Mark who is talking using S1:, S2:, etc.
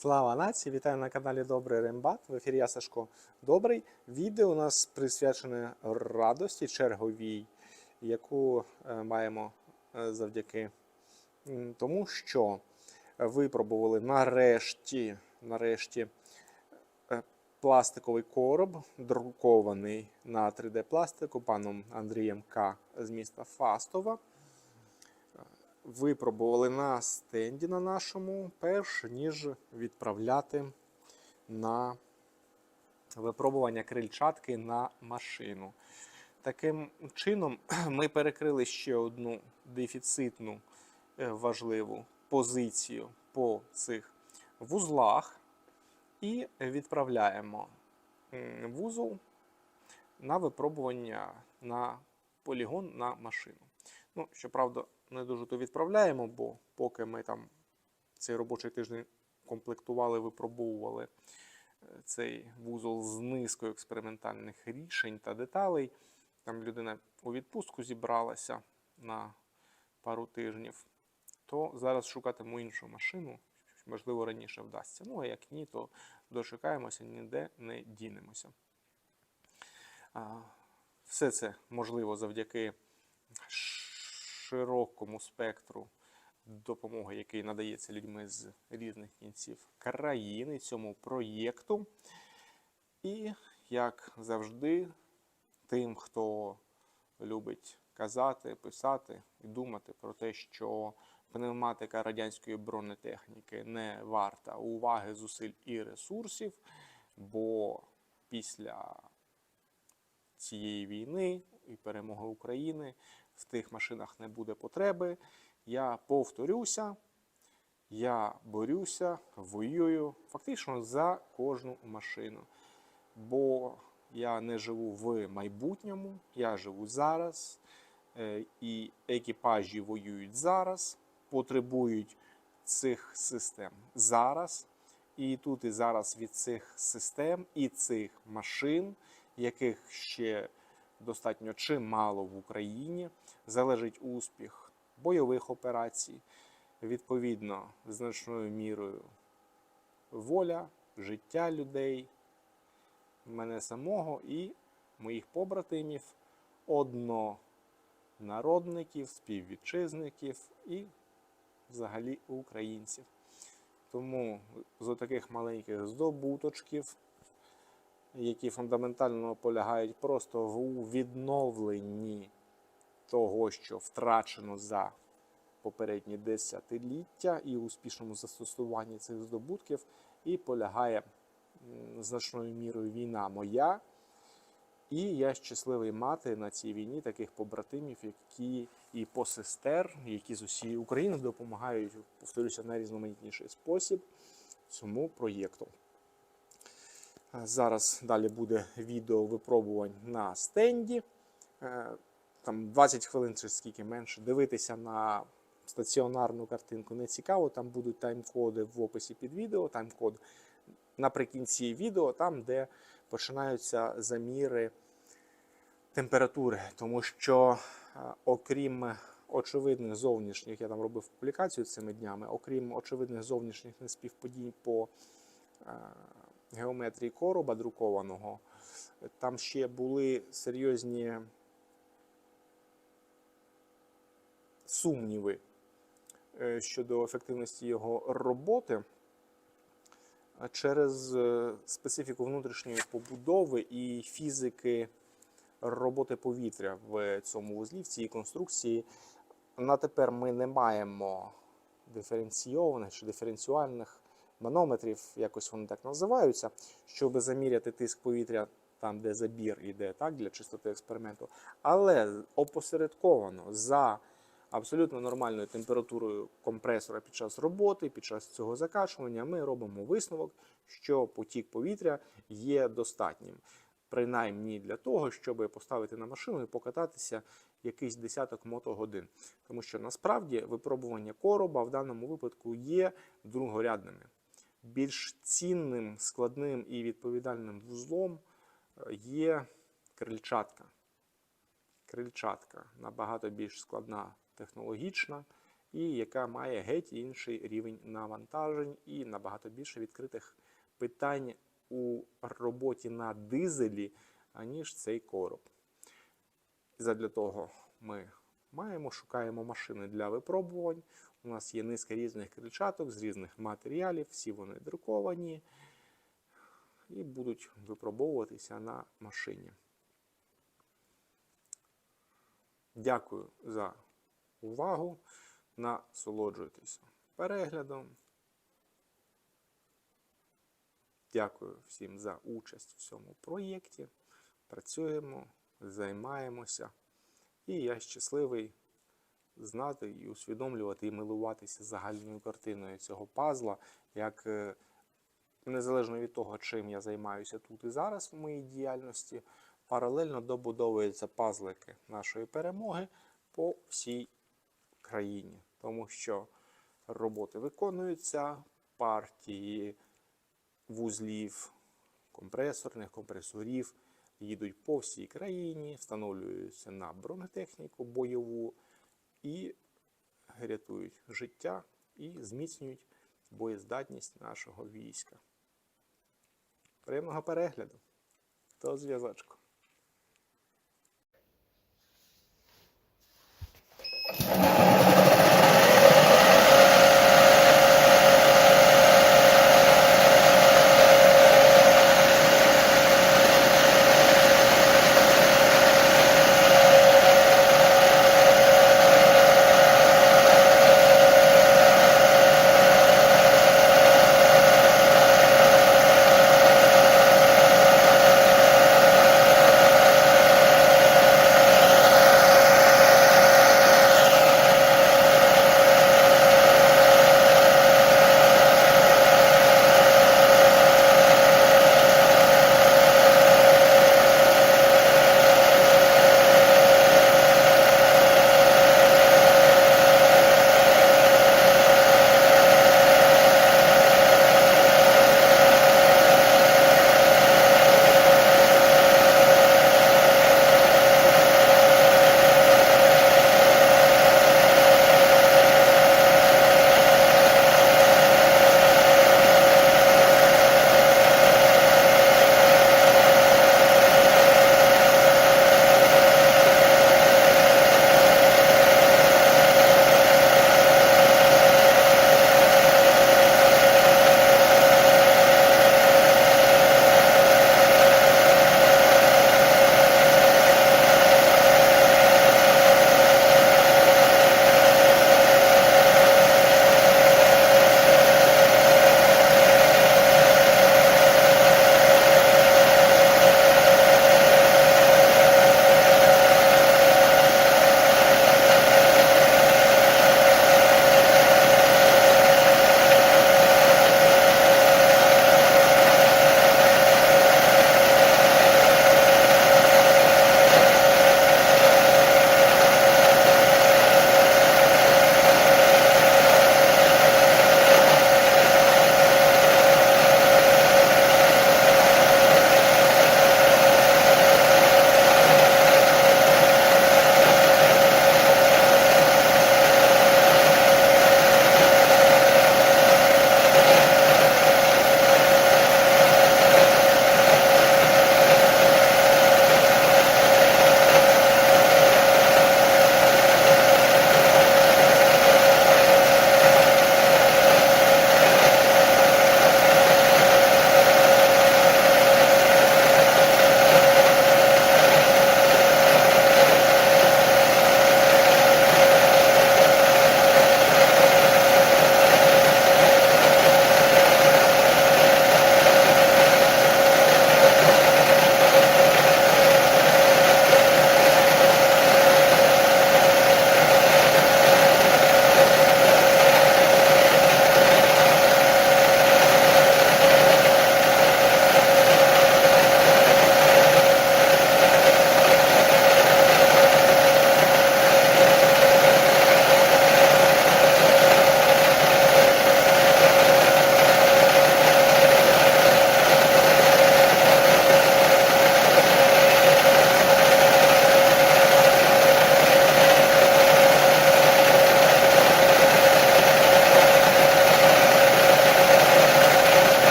S1: Слава нації! Вітаю на каналі Добрий Рембат. В ефірі я Сашко Добрий. Відео у нас присвячене радості черговій, яку е, маємо е, завдяки тому, що випробували нарешті, нарешті е, пластиковий короб, друкований на 3D-пластику паном Андрієм К. з міста Фастова випробували на стенді на нашому, перш ніж відправляти на випробування крильчатки на машину. Таким чином, ми перекрили ще одну дефіцитну е, важливу позицію по цих вузлах і відправляємо вузол на випробування на полігон на машину. Ну, щоправда, не дуже то відправляємо, бо поки ми там цей робочий тиждень комплектували, випробовували е, цей вузол з низкою експериментальних рішень та деталей. Там людина у відпустку зібралася на пару тижнів, то зараз шукатиму іншу машину, можливо, раніше вдасться. Ну, а як ні, то дочекаємося, ніде не дінемося. Все це можливо завдяки широкому спектру допомоги, який надається людьми з різних кінців країни цьому проєкту. І, як завжди, тим, хто любить казати, писати і думати про те, що пневматика радянської бронетехніки не варта уваги, зусиль і ресурсів, бо після цієї війни і перемоги України в тих машинах не буде потреби. Я повторюся, я борюся, воюю фактично за кожну машину. Бо я не живу в майбутньому, я живу зараз, е, і екіпажі воюють зараз, потребують цих систем зараз. І тут і зараз від цих систем і цих машин, яких ще достатньо чимало в Україні, залежить успіх бойових операцій, відповідно, значною мірою воля, життя людей, мене самого і моїх побратимів, однонародників, співвітчизників і взагалі українців. Тому з таких маленьких здобуточків які фундаментально полягають просто в відновленні того, що втрачено за попередні десятиліття, і успішному застосуванні цих здобутків, і полягає значною мірою війна моя. І я щасливий мати на цій війні таких побратимів, які і посестер, які з усієї України допомагають, повторюся, найрізноманітніший спосіб цьому проєкту. Зараз далі буде відео випробувань на стенді. Е, Там 20 хвилин чи скільки менше. Дивитися на стаціонарну картинку не цікаво. Там будуть тайм-коди в описі під відео. Тайм-код наприкінці відео, там, де починаються заміри температури. Тому що, е, окрім очевидних зовнішніх, я там робив публікацію цими днями, окрім очевидних зовнішніх неспівподій по е, геометрії короба друкованого, там ще були серйозні сумніви е, щодо ефективності його роботи через е, специфіку внутрішньої побудови і фізики роботи повітря в цьому вузлі, в цій конструкції. На тепер ми не маємо диференційованих чи диференціальних манометрів, якось вони так називаються, щоб заміряти тиск повітря там, де забір іде, так, для чистоти експерименту. Але опосередковано за абсолютно нормальною температурою компресора під час роботи, під час цього закачування, ми робимо висновок, що потік повітря є достатнім. Принаймні для того, щоб поставити на машину і покататися якийсь десяток мотогодин. Тому що насправді випробування короба в даному випадку є другорядними більш цінним, складним і відповідальним вузлом е, є крильчатка. Крильчатка набагато більш складна технологічна, і яка має геть інший рівень навантажень і набагато більше відкритих питань у роботі на дизелі, аніж цей короб. Задля того ми маємо, шукаємо машини для випробувань. У нас є низка різних крильчаток з різних матеріалів, всі вони друковані і будуть випробовуватися на машині. Дякую за увагу. Насолоджуйтеся переглядом. Дякую всім за участь в цьому проєкті. Працюємо, займаємося. І я щасливий знати і усвідомлювати і милуватися загальною картиною цього пазла, як е, незалежно від того, чим я займаюся тут і зараз в моїй діяльності, паралельно добудовуються пазлики нашої перемоги по всій країні. Тому що роботи виконуються, партії вузлів, компресорних, компресорів їдуть по всій країні, встановлюються на бронетехніку бойову і рятують життя і зміцнюють боєздатність нашого війська. Приємного перегляду! До зв'язочку!